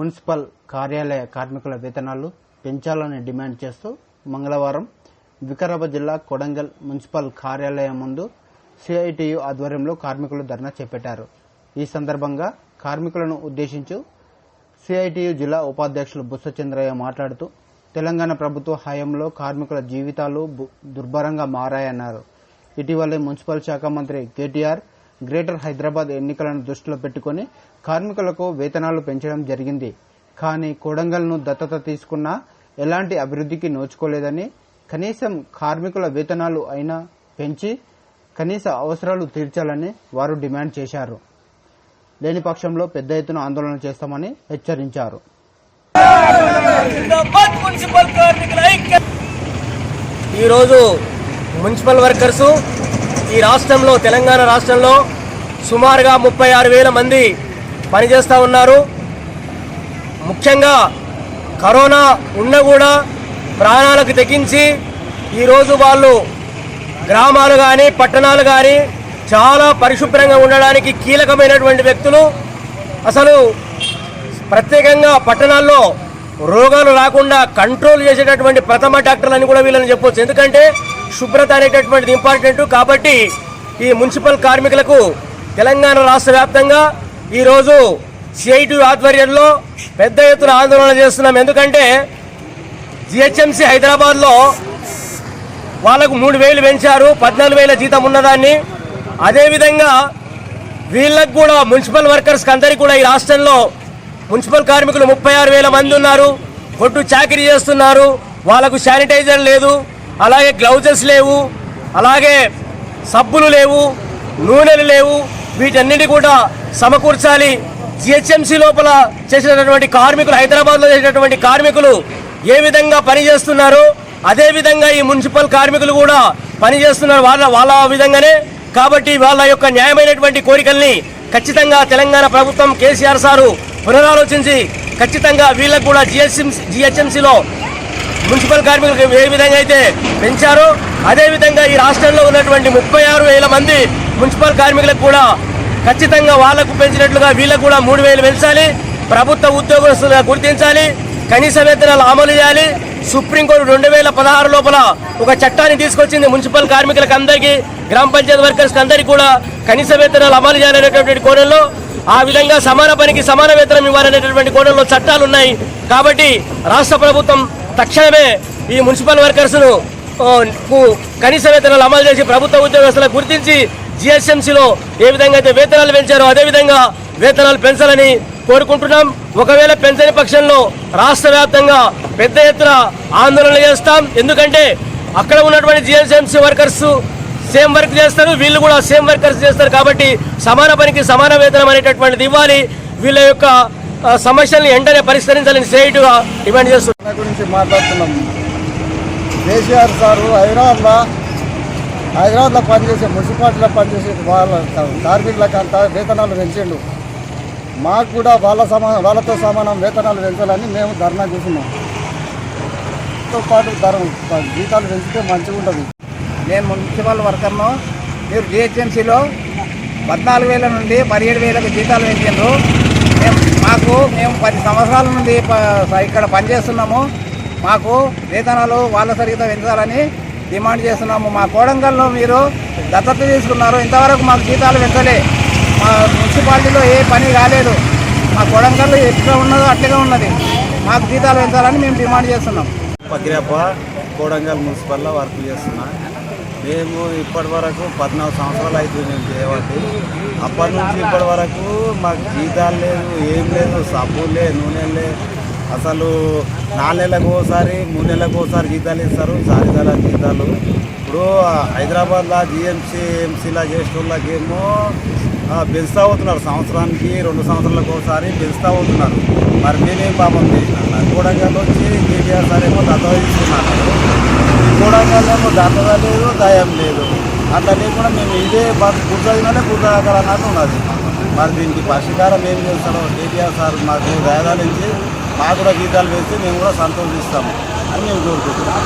Municipal కార్యాలయ కార్మికుల వేతనాలు పెంచాలని డిమాండ్ చేస్తూ మంగళవారం వికారాబాద్ జిల్లా కొడంగల్ మున్సిపల్ కార్యాలయం ముందు సిఐటియు ఆధ్వర్యంలో కార్మికులు ధర్నా చేపట్టారు. ఈ సందర్భంగా కార్మికులను ఉద్దేశించి సిఐటియు జిల్లా ఉపాధ్యక్షులు బుస్స చంద్రయ్య మాట్లాడుతూ తెలంగాణ ప్రభుత్వ హయాంలో కార్మికుల జీవితాలు బు- దుర్భరంగా మారాయన్నారు. ఇటీవలే మున్సిపల్ శాఖ మంత్రి కేటీఆర్ గ్రేటర్ హైదరాబాద్ ఎన్నికలను దృష్టిలో పెట్టుకుని కార్మికులకు వేతనాలు పెంచడం జరిగింది. కానీ కొడంగల్ను దత్తత తీసుకున్నా ఎలాంటి అభివృద్ధికి నోచుకోలేదని కనీసం కార్మికుల వేతనాలు అయినా పెంచి కనీస అవసరాలు తీర్చాలని వారు డిమాండ్ చేశారు. లేని పక్షంలో పెద్ద ఎత్తున ఆందోళన చేస్తామని హెచ్చరించారు. ఈరోజు మున్సిపల్ వర్కర్స్ ఈ రాష్ట్రంలో తెలంగాణ రాష్ట్రంలో సుమారుగా ముప్పై ఆరు వేల మంది పనిచేస్తూ ఉన్నారు. ముఖ్యంగా కరోనా ఉన్న కూడా ప్రాణాలకు తెగించి ఈరోజు వాళ్ళు గ్రామాలు కానీ పట్టణాలు కానీ చాలా పరిశుభ్రంగా ఉండడానికి కీలకమైనటువంటి వ్యక్తులు. అసలు ప్రత్యేకంగా పట్టణాల్లో రోగాలు రాకుండా కంట్రోల్ చేసేటటువంటి ప్రథమ డాక్టర్లు అని కూడా వీళ్ళని చెప్పొచ్చు. ఎందుకంటే శుభ్రత అనేటటువంటిది ఇంపార్టెంట్ కాబట్టి ఈ మున్సిపల్ కార్మికులకు తెలంగాణ రాష్ట్ర వ్యాప్తంగా ఈరోజు సిఐటి ఆధ్వర్యంలో పెద్ద ఎత్తున ఆందోళన చేస్తున్నాం. ఎందుకంటే జిహెచ్ఎంసీ హైదరాబాద్లో వాళ్ళకు మూడు వేలు పెంచారు పద్నాలుగు వేల జీతం ఉన్నదాన్ని. అదేవిధంగా వీళ్ళకు కూడా మున్సిపల్ వర్కర్స్కి అందరికీ కూడా ఈ రాష్ట్రంలో మున్సిపల్ కార్మికులు ముప్పై ఆరు వేల మంది ఉన్నారు. కొట్టు చాకరీ చేస్తున్నారు. వాళ్ళకు శానిటైజర్ లేదు. అలాగే గ్లౌజెస్ లేవు అలాగే సబ్బులు లేవు నూనెలు లేవు వీటన్నిటి కూడా సమకూర్చాలి. జిహెచ్ఎంసీ లోపల చేసినటువంటి కార్మికులు హైదరాబాద్లో చేసినటువంటి కార్మికులు ఏ విధంగా పనిచేస్తున్నారో అదేవిధంగా ఈ మున్సిపల్ కార్మికులు కూడా పనిచేస్తున్నారు వాళ్ళ వాళ్ళ విధంగానే. కాబట్టి వాళ్ళ యొక్క న్యాయమైనటువంటి కోరికల్ని ఖచ్చితంగా తెలంగాణ ప్రభుత్వం కేసీఆర్ సారు పునరాలోచించి ఖచ్చితంగా వీళ్ళకు కూడా జిహెచ్ఎంసీ జిహెచ్ఎంసీలో మున్సిపల్ కార్మికులకు ఏ విధంగా అయితే పెంచారో అదేవిధంగా ఈ రాష్ట్రంలో ఉన్నటువంటి ముప్పై ఆరు వేల మంది మున్సిపల్ కార్మికులకు కూడా ఖచ్చితంగా వాళ్ళకు పెంచినట్లుగా వీళ్ళకు కూడా మూడు వేలు పెంచాలి ప్రభుత్వ ఉద్యోగస్తులుగా గుర్తించాలి కనీస వేతనాలు అమలు చేయాలి. సుప్రీంకోర్టు రెండు వేల పదహారు లోపల ఒక చట్టాన్ని తీసుకొచ్చింది మున్సిపల్ కార్మికులకు అందరికీ గ్రామ పంచాయతీ వర్కర్స్కి అందరికీ కూడా కనీస వేతనాలు అమలు చేయాలనేటటువంటి కోణంలో ఆ విధంగా సమాన పనికి సమాన వేతనం ఇవ్వాలనేటటువంటి కోణంలో చట్టాలు ఉన్నాయి. కాబట్టి రాష్ట్ర ప్రభుత్వం తక్షణమే ఈ మున్సిపల్ వర్కర్స్ను కనీస వేతనాలు అమలు చేసి ప్రభుత్వ ఉద్యోగస్తులకు గుర్తించి జిఎస్ఎంసీలో ఏ విధంగా అయితే వేతనాలు పెంచారో అదే విధంగా వేతనాలు పెంచాలని కోరుకుంటున్నాం. ఒకవేళ పెంచని పక్షంలో రాష్ట్ర వ్యాప్తంగా పెద్ద ఎత్తున ఆందోళన చేస్తాం. ఎందుకంటే అక్కడ ఉన్నటువంటి జిఎస్ఎంసీ వర్కర్స్ సేమ్ వర్క్ చేస్తారు. వీళ్ళు కూడా సేమ్ వర్కర్స్ చేస్తారు కాబట్టి సమాన పనికి సమాన వేతనం అనేటటువంటిది ఇవ్వాలి. వీళ్ళ యొక్క సమస్యల్ని వెంటనే పరిష్కరించాలని సేటుగా డిమాండ్ చేస్తున్నారు నుంచి మాట్లాడుతున్నాము మాట్లాడుతున్నాం. కేసీఆర్ సారు హైదరాబాద్లో హైదరాబాద్లో పనిచేసే మున్సిపాలిటీలో పనిచేసే వాళ్ళ కార్మికులకంతా వేతనాలు పెంచిండు. మాకు కూడా వాళ్ళ సమానం వాళ్ళతో సమానం వేతనాలు పెంచాలని మేము ధర్నా చేస్తున్నాం. తో పాటు ధర జీతాలు పెంచితే మంచిగా ఉంటుంది. మేము మున్సిపల్ వర్కర్ను మీరు జిహెచ్ఎంసీలో పద్నాలుగు వేల నుండి పదిహేడు వేలకు జీతాలు పెంచారు మాకు మేము పది సంవత్సరాల నుండి ఇక్కడ పనిచేస్తున్నాము. మాకు వేతనాలు వాళ్ళ సరిగ్గా పెంచాలని డిమాండ్ చేస్తున్నాము. మా కోడంగల్లో మీరు దత్తత తీసుకున్నారు. ఇంతవరకు మాకు జీతాలు పెంచలే మా మున్సిపాలిటీలో ఏ పని కాలేదు. మా కోడంగల్లో ఎట్లా ఉన్నదో అట్లగా ఉన్నది. మాకు జీతాలు పెంచాలని మేము డిమాండ్ చేస్తున్నాం. పగిరప్ప కోడంగల్ మున్సిపల్లో వర్క్ చేస్తున్నా. మేము ఇప్పటి వరకు పద్నాలుగు సంవత్సరాలు అవుతుంది మేము చేయబట్టి. అప్పటి నుంచి ఇప్పటి వరకు మాకు జీతాలు లేదు ఏం లేదు సబ్బు లే నూనె లే. అసలు నాలుగు నెలలకు ఒకసారి మూడు నెలలకు ఒకసారి జీతాలు ఇస్తారు సారిదాల జీతాలు. ఇప్పుడు హైదరాబాద్లో జిఎంసీ ఎంసీలా చేసిన వాళ్ళకేమో పెంచుతూ అవుతున్నారు సంవత్సరానికి రెండు సంవత్సరాలకు ఒకసారి పెంచుతూ అవుతున్నారు మరి నేనేం పాపం చేసిన? కూడా వచ్చి కేటీఆర్ సార్ ఏమో దత్తా తీసుకున్నారు ఈ కూడంగల్లేమో లేదు దయం లేదు. అట్లా లేకుండా మేము ఇదే కూర్చోదినోనే నాకు ఉన్నది. మరి దీనికి పరిష్కారం ఏం చేస్తారో కేటీఆర్ సార్ మాకు దయదాలించి మాకు కూడా జీతాలు వేస్తే మేము కూడా సంతోషిస్తాము అని మేము కోరుకుంటున్నాం.